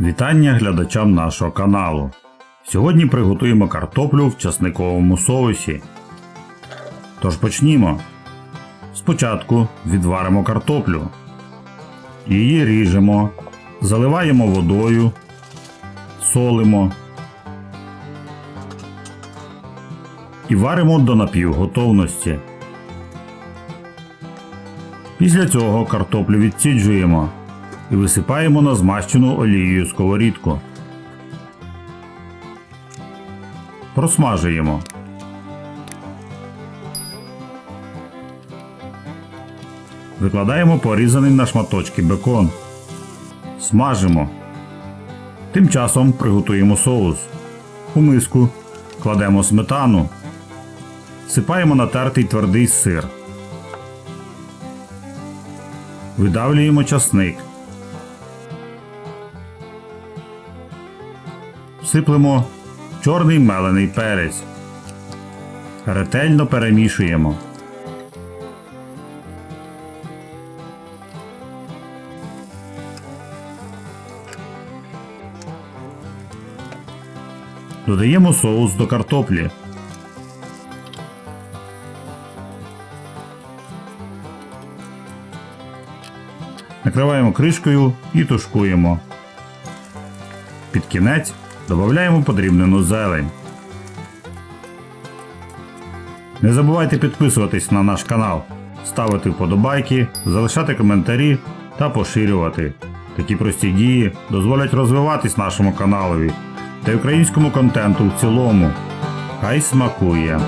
Вітання глядачам нашого каналу. Сьогодні приготуємо картоплю в часниковому соусі. Тож почнімо. Спочатку відваримо картоплю. Її ріжемо, заливаємо водою, солимо і варимо до напівготовності. Після цього картоплю відсіджуємо і висипаємо на змащену олією сковорідку. Просмажуємо. Викладаємо порізаний на шматочки бекон. Смажимо. Тим часом приготуємо соус. У миску кладемо сметану. Сипаємо натертий твердий сир. Видавлюємо часник. Сиплемо чорний мелений перець. Ретельно перемішуємо. Додаємо соус до картоплі. Накриваємо кришкою і тушкуємо. Під кінець додаємо подрібнену зелень. Не забувайте підписуватись на наш канал, ставити вподобайки, залишати коментарі та поширювати. Такі прості дії дозволять розвиватись нашому каналові та українському контенту в цілому. Хай смакує!